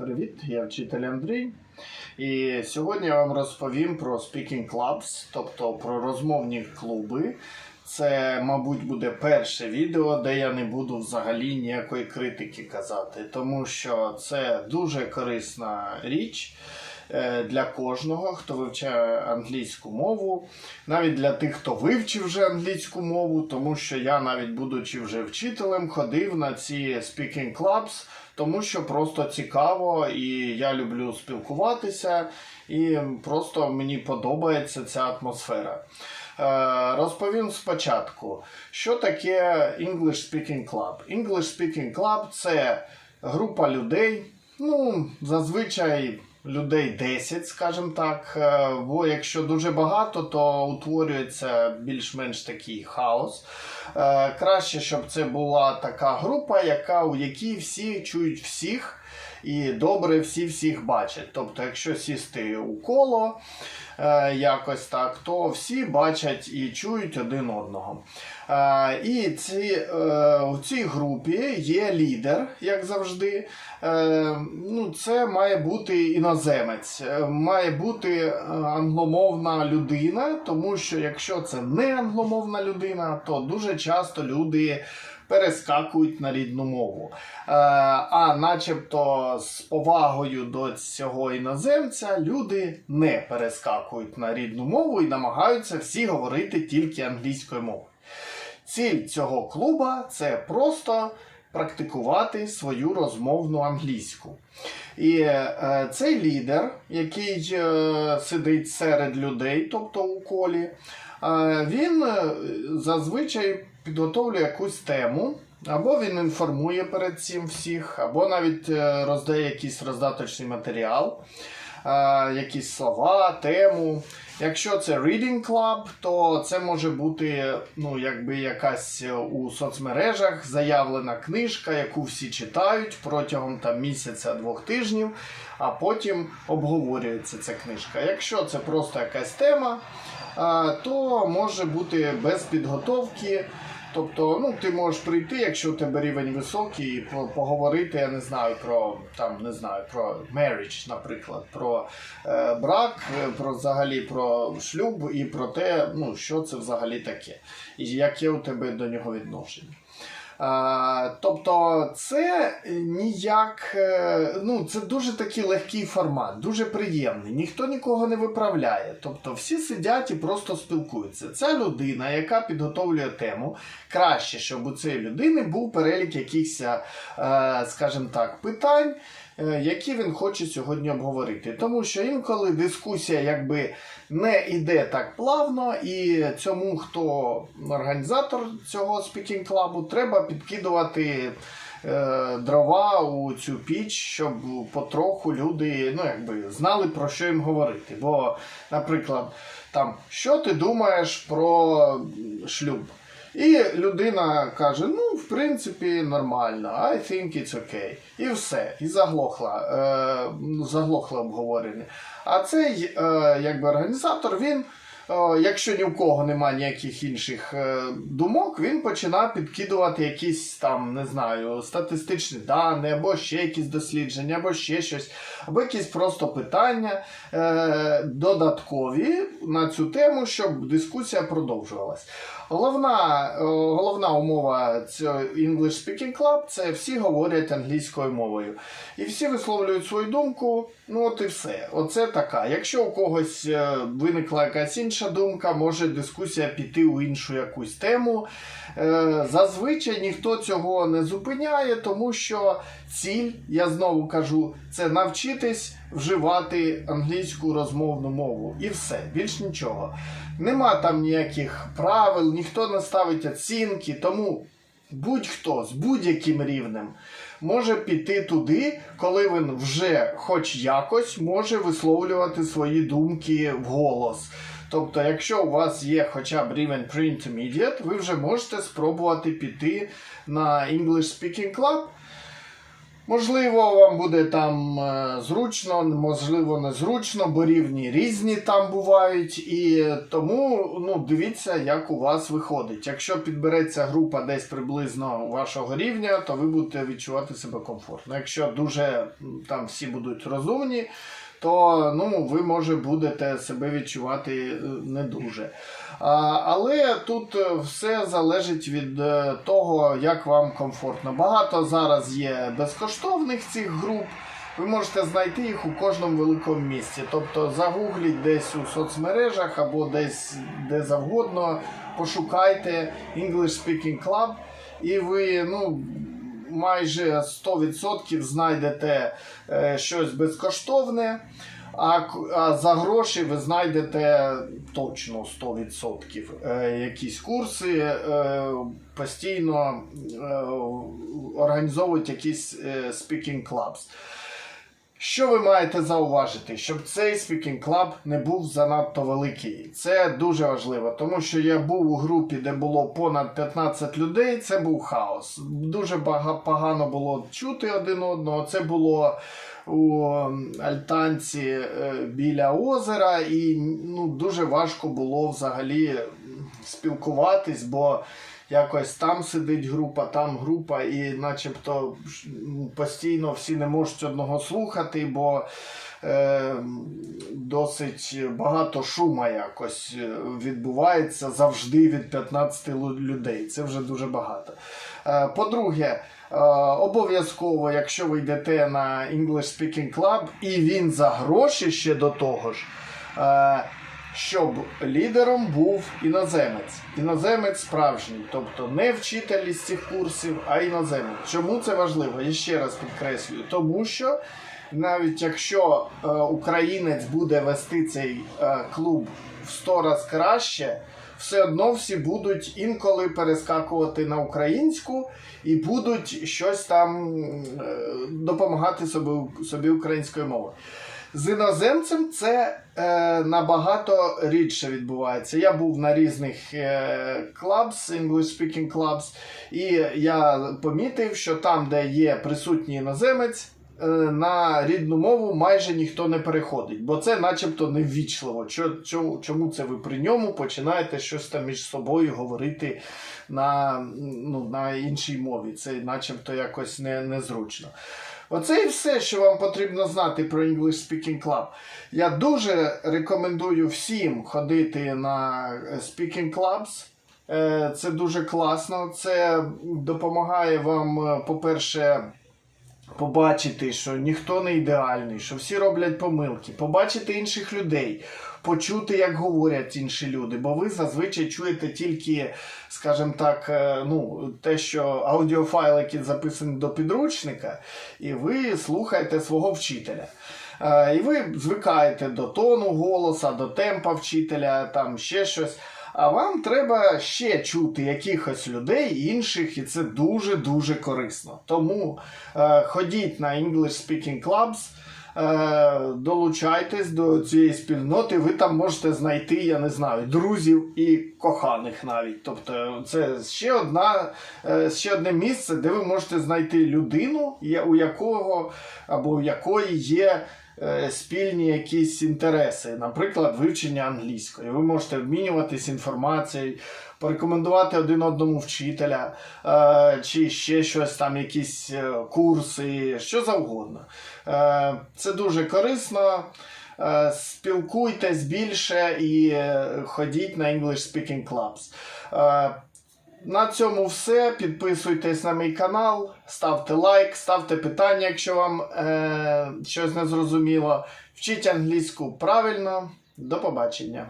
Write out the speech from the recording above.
Привіт, я вчитель Андрій. І сьогодні я вам розповім про Speaking Clubs, тобто про розмовні клуби. Це, мабуть, буде перше відео, де я не буду взагалі ніякої критики казати, тому що це дуже корисна річ е, для кожного, хто вивчає англійську мову, навіть для тих, хто вивчив вже англійську мову, тому що я, навіть будучи вже вчителем, ходив на ці Speaking Clubs, тому що просто цікаво і я люблю спілкуватися, і просто мені подобається ця атмосфера. Е, Розповім спочатку, що таке English Speaking Club. English Speaking Club це група людей, ну, зазвичай людей 10, скажімо так. Е, Бо якщо дуже багато, то утворюється більш-менш такий хаос. Е, Краще, щоб це була така група, яка, у якій всі чують всіх. І добре всі всіх бачать. Тобто, якщо сісти у коло якось так, то всі бачать і чують один одного. Е, і ці, е, в цій групі є лідер, як завжди. Е, ну, це має бути іноземець, е, має бути е, англомовна людина, тому що якщо це не англомовна людина, то дуже часто люди перескакують на рідну мову. Е, а начебто з повагою до цього іноземця люди не перескакують на рідну мову і намагаються всі говорити тільки англійською мовою. Ціль цього клуба це просто практикувати свою розмовну англійську. І е, цей лідер, який е, сидить серед людей, тобто у колі, е, він е, зазвичай підготовлює якусь тему, або він інформує перед цим всіх, або навіть е, роздає якийсь роздаточний матеріал, е, якісь слова, тему. Якщо це Reading Club, то це може бути ну, якби якась е, у соцмережах заявлена книжка, яку всі читають протягом там, місяця-двох тижнів, а потім обговорюється ця книжка. Якщо це просто якась тема, то може бути без підготовки. Тобто, ну, ти можеш прийти, якщо у тебе рівень високий, і поговорити, я не знаю, про там не знаю, про marriage, наприклад, про е, брак, е, про взагалі про шлюб і про те, ну, що це взагалі таке, і яке у тебе до нього відношення. А, тобто це ніяк, е, ну це дуже такий легкий формат, дуже приємний. Ніхто нікого не виправляє. Тобто всі сидять і просто спілкуються. Ця людина, яка підготовлює тему, краще, щоб у цієї людини був перелік якихось, е, скажімо так, питань. Е, Які він хоче сьогодні обговорити, тому що інколи дискусія якби не йде так плавно, і цьому, хто організатор цього спікінг клабу, треба підкидувати е, дрова у цю піч, щоб потроху люди ну, якби, знали про що їм говорити. Бо, наприклад, там, що ти думаєш про шлюб? І людина каже: ну, в принципі, нормально, I think it's okay. І все, і заглохла, е, заглохле обговорення. А цей е, якби організатор, він, е, якщо ні в кого немає ніяких інших е, думок, він починає підкидувати якісь там, не знаю, статистичні дані, або ще якісь дослідження, або ще щось, або якісь просто питання е, додаткові на цю тему, щоб дискусія продовжувалась. Головна, е, головна умова цього English Speaking Club це всі говорять англійською мовою. І всі висловлюють свою думку. Ну от і все. Оце така. Якщо у когось е, виникла якась інша думка, може дискусія піти у іншу якусь тему. Е, Зазвичай ніхто цього не зупиняє, тому що ціль, я знову кажу, це навчитись вживати англійську розмовну мову. І все, більш нічого. Нема там ніяких правил, ніхто не ставить оцінки, тому будь-хто з будь-яким рівнем може піти туди, коли він вже хоч якось може висловлювати свої думки вголос. Тобто, якщо у вас є хоча б рівень pre-intermediate, ви вже можете спробувати піти на English Speaking Club. Можливо, вам буде там е, зручно, можливо, незручно, бо рівні різні там бувають. І тому ну, дивіться, як у вас виходить. Якщо підбереться група десь приблизно вашого рівня, то ви будете відчувати себе комфортно. Якщо дуже там всі будуть розумні, то ну, ви може будете себе відчувати е, не дуже. Але тут е, все залежить від е, того, як вам комфортно. Багато зараз є безкоштовних цих груп. Ви можете знайти їх у кожному великому місті. Тобто загугліть десь у соцмережах або десь де завгодно, пошукайте English Speaking Club, і ви ну, майже 100% знайдете е, щось безкоштовне. А, за гроші ви знайдете точно 100% е, якісь курси, е, постійно організовують якісь speaking clubs. Що ви маєте зауважити, щоб цей speaking club не був занадто великий? Це дуже важливо, тому що я був у групі, де було понад 15 людей. Це був хаос. Дуже погано було чути один одного. Це було у альтанці е, біля озера, і ну, дуже важко було взагалі спілкуватись, бо якось там сидить група, там група, і начебто постійно всі не можуть одного слухати, бо е, досить багато шума якось е, відбувається завжди від 15 людей. Це вже дуже багато. Е, По-друге, е, обов'язково, якщо ви йдете на English Speaking Club, і він за гроші ще до того ж. е, щоб лідером був іноземець. Іноземець справжній, тобто не вчитель із цих курсів, а іноземець. Чому це важливо? Я ще раз підкреслюю, тому що навіть якщо е, українець буде вести цей е, клуб в 100 раз краще, все одно всі будуть інколи перескакувати на українську і будуть щось там е, допомагати собі, собі українською мовою. З іноземцем це е, набагато рідше відбувається. Я був на різних е, clubs, English speaking clubs, і я помітив, що там, де є присутній іноземець, е, на рідну мову майже ніхто не переходить, бо це начебто неввічливо. Чо, чо, чому це ви при ньому починаєте щось там між собою говорити на, ну, на іншій мові? Це начебто якось не, незручно. Оце і все, що вам потрібно знати про English Speaking Club. Я дуже рекомендую всім ходити на е, Speaking Clubs. Е, Це дуже класно. Це допомагає вам, е, по-перше, побачити, що ніхто не ідеальний, що всі роблять помилки, побачити інших людей, почути, як говорять інші люди, бо ви зазвичай чуєте тільки, скажімо так, е, ну, те, що аудіофайл, який записаний до підручника, і ви слухаєте свого вчителя. Е, І ви звикаєте до тону голоса, до темпа вчителя, там ще щось. А вам треба ще чути якихось людей інших, і це дуже-дуже корисно. Тому е, ходіть на English Speaking Clubs, е, долучайтесь до цієї спільноти, ви там можете знайти, я не знаю, друзів і коханих навіть. Тобто це ще, одна, е, ще одне місце, де ви можете знайти людину, у якого або у якої є спільні якісь інтереси, наприклад, вивчення англійської. Ви можете обмінюватись інформацією, порекомендувати один одному вчителя, е, чи ще щось там, якісь е, курси, що завгодно. Е, Це дуже корисно. Е, Спілкуйтесь більше і е, ходіть на English Speaking Clubs. На цьому все. Підписуйтесь на мій канал, ставте лайк, ставте питання, якщо вам е, щось не зрозуміло. Вчіть англійську правильно. До побачення.